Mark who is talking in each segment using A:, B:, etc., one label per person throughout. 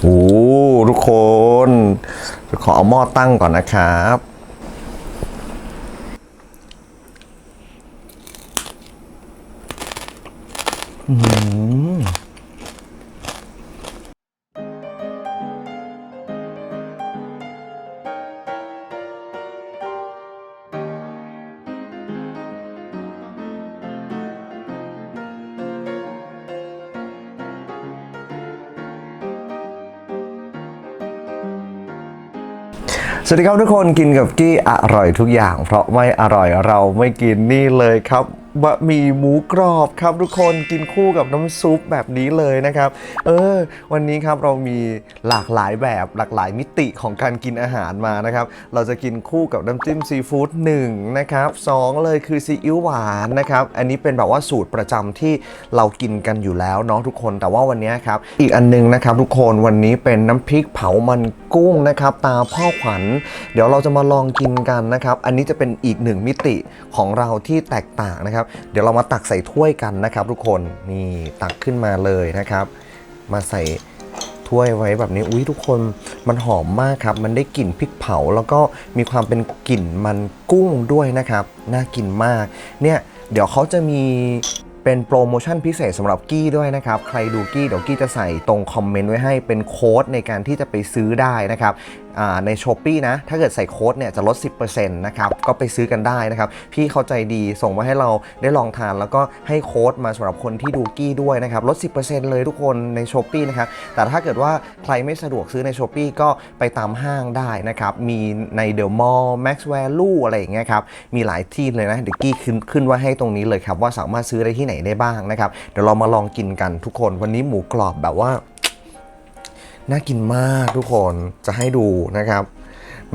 A: โอ้ทุกคน ขอเอาหม้อตั้งก่อนนะครับ สวัสดีครับทุกคนกินกับกี้อร่อยทุกอย่าง เพราะไม่อร่อยเราไม่กินนี่เลยครับ บะหมี่หมูกรอบครับทุกคนกินคู่กับน้ำซุปแบบนี้เลยนะครับ เออ วันนี้ครับเรามีหลากหลายแบบหลากหลายมิติของการกินอาหารมานะครับ เราจะกินคู่กับน้ำจิ้มซีฟู้ดหนึ่งนะครับสองเลยคือซีอิ๊วหวานนะครับ อันนี้เป็นแบบว่าสูตรประจำที่เรากินกันอยู่แล้วเนาะทุกคนแต่ว่าวันนี้ครับ อีกอันนึงนะครับ ทุกคนวันนี้เป็นน้ำพริกเผามันกุ้งนะครับ ตาพ่อขวัญ เดี๋ยวเราจะมาลองกินกันนะครับ อันนี้จะเป็นอีกหนึ่งมิติของเราที่แตกต่างนะครับเดี๋ยวเรามาตักใส่ถ้วยกันนะครับ ทุกคนนี่ตักขึ้นมาเลยนะครับ มาใส่ถ้วยไว้แบบนี้อุ้ยทุกคนมันหอมมากครับ มันได้กลิ่นพริกเผา แล้วก็มีความเป็นกลิ่นมันกุ้งด้วยนะครับ น่ากินมาก เนี่ยเดี๋ยวเขาจะมีเป็นโปรโมชั่นพิเศษสำหรับกี้ด้วยนะครับ ใครดูกี้เดี๋ยวกี้จะใส่ตรงคอมเมนต์ไว้ให้เป็นโค้ดในการที่จะไปซื้อได้นะครับ ใน s h อ p e e นะ ถ้าเกิดใส่โค้ดเนี่ยจะลด 10%นะครับ ก็ไปซื้อกันได้นะครับ พี่เข้าใจดีส่งมาให้เราได้ลองทาน แล้วก็ให้โค้ดมาสำหรับคนที่ดูกี้ด้วยนะครับ ลด 10%เลยทุกคนใน s h อ p e e นะครับ แต่ถ้าเกิดว่าใครไม่สะดวกซื้อใน s h อ p e e ก็ไปตามห้างได้นะครับ มีใน The Mall Max Value อะไรอย่างเงี้ยครับ มีหลายที่เลยนะ เดี๋ยวกี้ขึ้นขึ้นว่าให้ตรงนี้เลยครับว่าสามารถซื้อได้ที่ไหนได้บ้างนะครับ เดี๋ยวเรามาลองกินกันทุกคน วันนี้หมูกรอบแบบว่า น่ากินมากทุกคนจะให้ดูนะครับ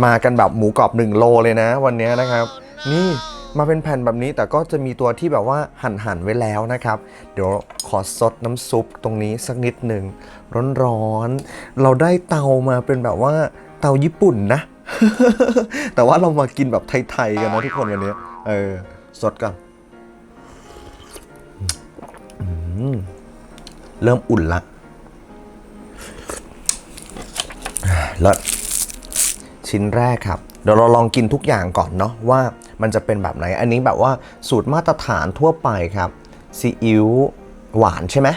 A: มากันแบบหมูกรอบ1โลเลยนะ วันนี้นะครับ นี่มาเป็นแผ่นแบบนี้แต่ก็จะมีตัวที่แบบว่าหั่นหั่นๆไว้แล้วนะครับ เดี๋ยวขอซดน้ำซุปตรงนี้สักนิดหนึ่งร้อนๆเราได้เตามาเป็นแบบว่าเตาญี่ปุ่นนะ แต่ว่าเรามากินแบบไทยๆกันนะทุกคนวันนี้เออสดก่อนอืมเริ่มอุ่นละ ล้วชิ้นแรกครับ เดี๋ยวเราลองกินทุกอย่างก่อนเนาะว่ามันจะเป็นแบบไหน อันนี้แบบว่าสูตรมาตรฐานทั่วไปครับซีอิ๊วหวานใช่ไหม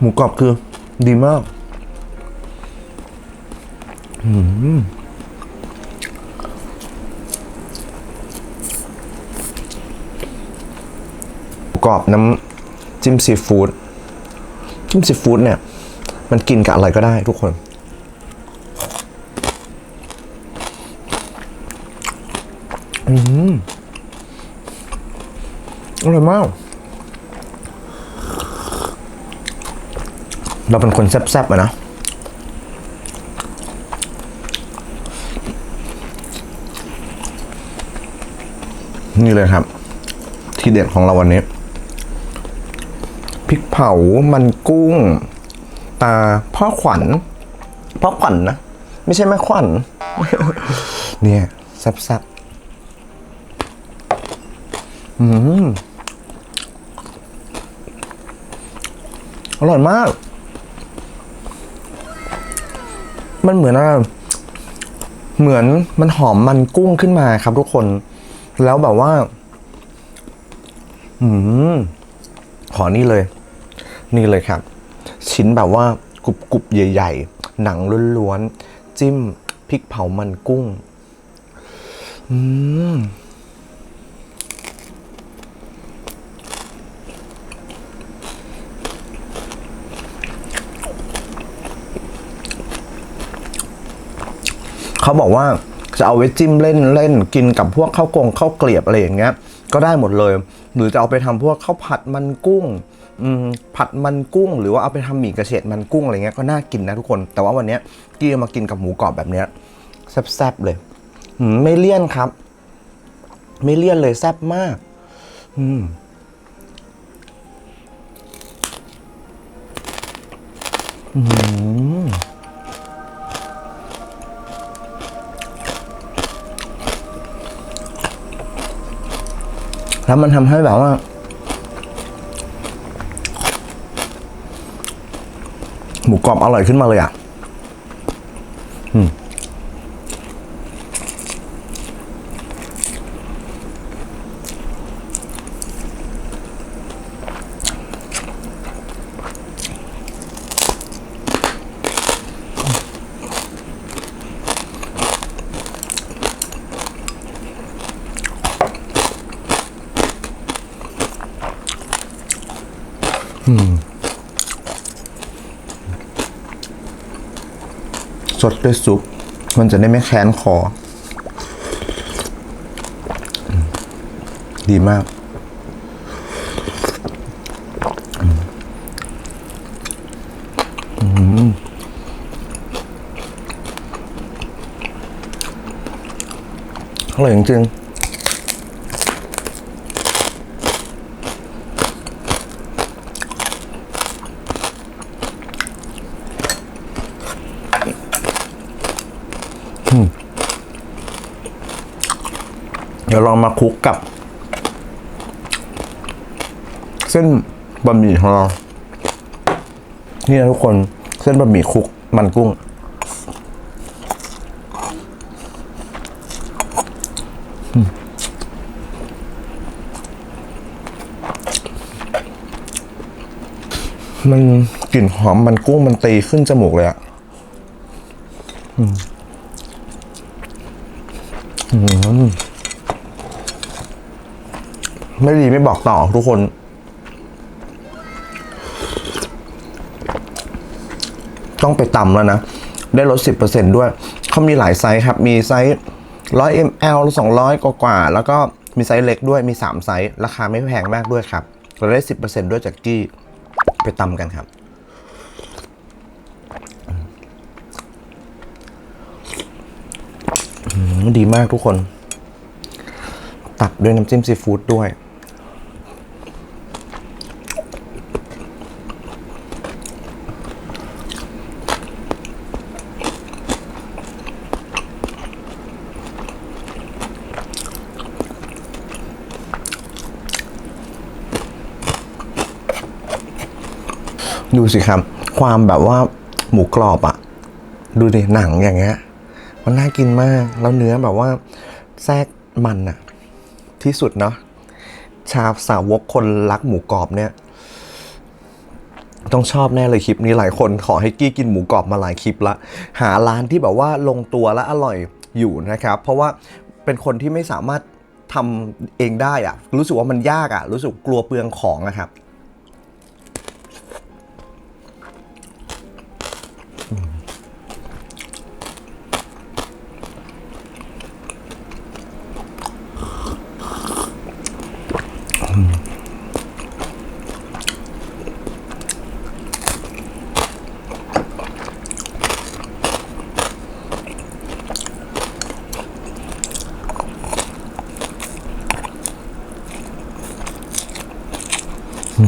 A: หมูกรอบคือดีมาก อื้อ กรอบน้ำจิ้มซีฟู้ดจิ้มซีฟู้ดเนี่ย มันกินกับอะไรก็ได้ทุกคน อืมอร่อยมาก เราเป็นคนแซ่บๆอะนะนี่เลยครับ ที่เด็ดของเราวันนี้ พริกเผา มันกุ้ง ตาพ่อขวัญ พ่อขวัญนะไม่ใช่แม่ขวัญ เนี่ยแซ่บๆอืมอร่อยมาก มันเหมือนอะไรเหมือนมันหอมมันกุ้งขึ้นมาครับทุกคน แล้วแบบว่า อืม ขอนี่เลย นี่เลยครับ ชิ้นแบบว่ากรุบกรุบใหญ่ ๆ หนังล้วนๆ จิ้มพริกเผามันกุ้ง อืมเขาบอกว่าจะเอาไว้จิ้มเล่นเล่นกินกับพวกข้าวกงข้าวเกลียบอะไรอย่างเงี้ย ก็ได้หมดเลย หรือจะเอาไปทำพวกข้าวผัดมันกุ้ง ผัดมันกุ้งหรือว่าเอาไปทำหมี่กระเฉดมันกุ้งอะไรเงี้ยก็น่ากินนะทุกคน แต่ว่าวันนี้กี้มากินกับหมูกรอบแบบเนี้ยแซ่บๆเลยอืไม่เลี่ยนครับ ไม่เลี่ยนเลยแซ่บมาก อืมอืมแล้วมันทำให้แบบว่า หมูกรอบอร่อยขึ้นมาเลยอะอืม สดด้วยซุป มันจะได้ไม่แค้นคอ ดีมากอืมอร่อยจริงๆ เดี๋ยวลองมาคลุกกับ เส้นบะหมี่ของเรา นี่นะทุกคนเส้นบะหมี่คลุกมันกุ้งมมันกลิ่นหอมมันกุ้งมันตีขึ้นจมูกเลยอะอืม อืม ไม่ดีไม่บอกต่อทุกคน ต้องไปตำแล้วนะ ได้ลด 10%ด้วย เขามีหลายไซส์ครับ มีไซส์100 ml 200 กว่ากว่า แล้วก็มีไซส์เล็กด้วย มี 3 ไซส์ ราคาไม่แพงมากด้วยครับเราได้ 10%ด้วยจากกี้ไปตำกันครับดีมากทุกคน ตัดด้วยน้ำจิ้มซีฟู้ดด้วย ดูสิครับ ความแบบว่าหมูกรอบอะดูดิหนังอย่างเงี้ย มันน่ากินมาก แล้วเนื้อแบบว่าแทรกมันอะที่สุดเนาะชาวสาวกคนรักหมูกรอบเนี่ย ต้องชอบแน่เลยคลิปนี้หลายคนขอให้กี้กินหมูกรอบมาหลายคลิปละ หาร้านที่แบบว่าลงตัวและอร่อยอยู่นะครับ เพราะว่าเป็นคนที่ไม่สามารถทำเองได้อะรู้สึกว่ามันยากอะรู้สึกกลัวเปลืองของนะครับ เอ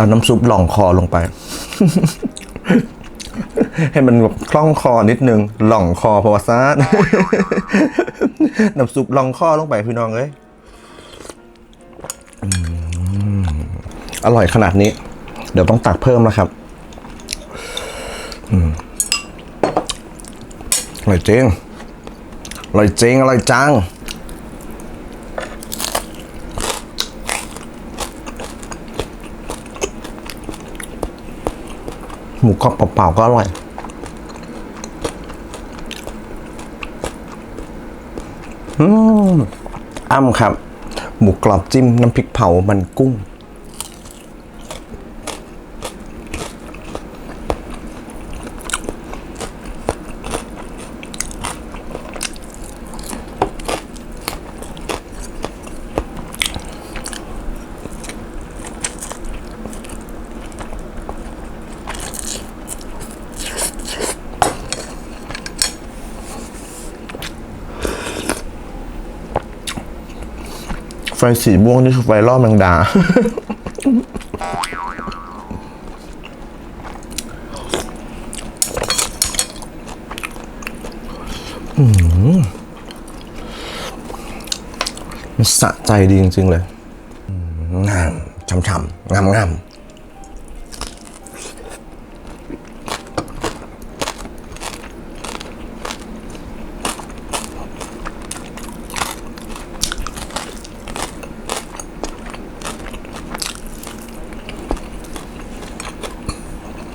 A: าน้ำซุปหล่องคอลงไป ให้มันแบบคล่องคอนิดนึงหล่องคอพอซาดน้ำซุปหล่องคอลงไปพี่น้องเอ้ยอร่อยขนาดนี้ เดี๋ยวต้องตักเพิ่มแล้วครับอร่อยจริงอร่อยจริงอร่อยจัง หมูกรอบเปล่าๆก็อร่อย อืมอ้ำครับ หมูกรอบจิ้มน้ำพริกเผามันกุ้ง ไฟสีม่วงนี่คือไฟล่อแมงดา มันสะใจดีจริง ๆ เลยงามช่ำๆงามงามๆ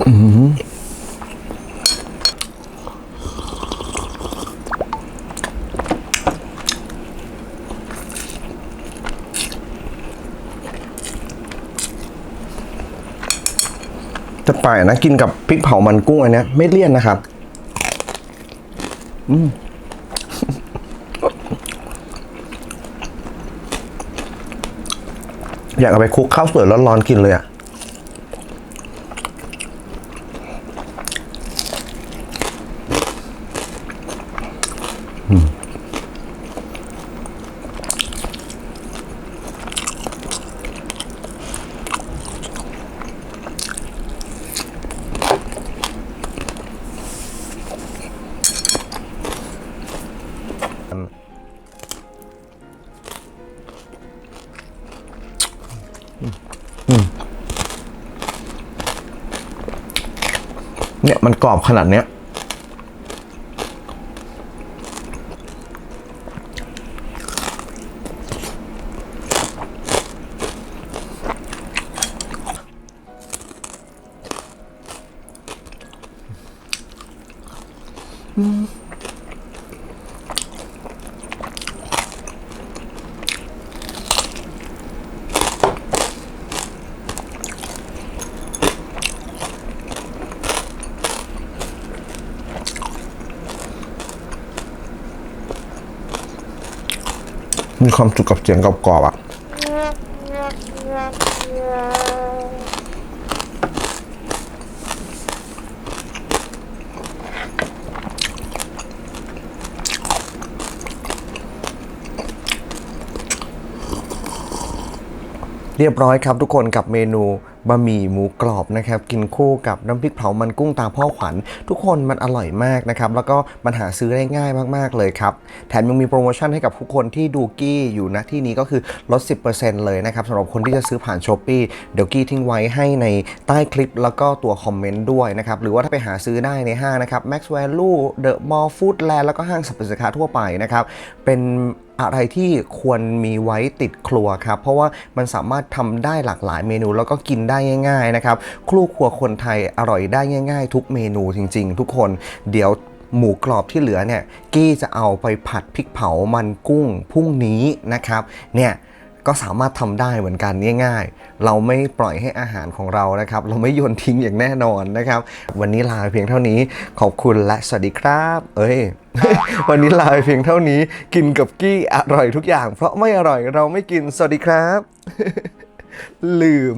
A: จะไปนะกินกับพริกเผามันกุ้งอันเนี้ยไม่เลี่ยนนะครับ อืมอยากเอาไปคลุกข้าวสวยร้อนๆกินเลยอะอื เนี่ยมันกรอบขนาดเนี้ย มีความสุขกับเสียงกรอบๆอะเรียบร้อยครับทุกคนกับเมนู บะหมี่หมูกรอบนะครับกินคู่กับน้ำพริกเผามันกุ้งตาพ่อขวัญ ทุกคนมันอร่อยมากนะครับแล้วก็มันหาซื้อได้ง่ายมากๆเลยครับแถมยังมีโปรโมชั่นให้กับทุกคนที่ดูกี้อยู่นะที่นี้ก็คือลด 10%เลยนะครับสำหรับคนที่จะซื้อผ่านช้อปปี้เดี๋ยวกี้ทิ้งไว้ให้ในใต้คลิปแล้วก็ตัวคอมเมนต์ด้วยนะครับหรือว่าถ้าไปหาซื้อได้ในห้างนะครับ Max Value The Mall Foodland แล้วก็ห้างสรรพสินค้าทั่วไปนะครับเป็น อะไรที่ควรมีไว้ติดครัวครับ เพราะว่ามันสามารถทำได้หลากหลายเมนูแล้วก็กินได้ง่าย ๆ นะครับครูครัวคนไทยอร่อยได้ง่าย ๆ ทุกเมนูจริง ๆ ทุกคนเดี๋ยวหมูกรอบที่เหลือเนี่ย กี้จะเอาไปผัดพริกเผามันกุ้งพรุ่งนี้นะครับเนี่ย ก็สามารถทำได้เหมือนกันง่าย ๆ เราไม่ปล่อยให้อาหารของเรานะครับ เราไม่โยนทิ้งอย่างแน่นอนนะครับ วันนี้ลาเพียงเท่านี้ขอบคุณและสวัสดีครับ เอ้ยวันนี้ลาเพียงเท่านี้กินกับกี้อร่อยทุกอย่าง เพราะไม่อร่อยเราไม่กินสวัสดีครับ ลืม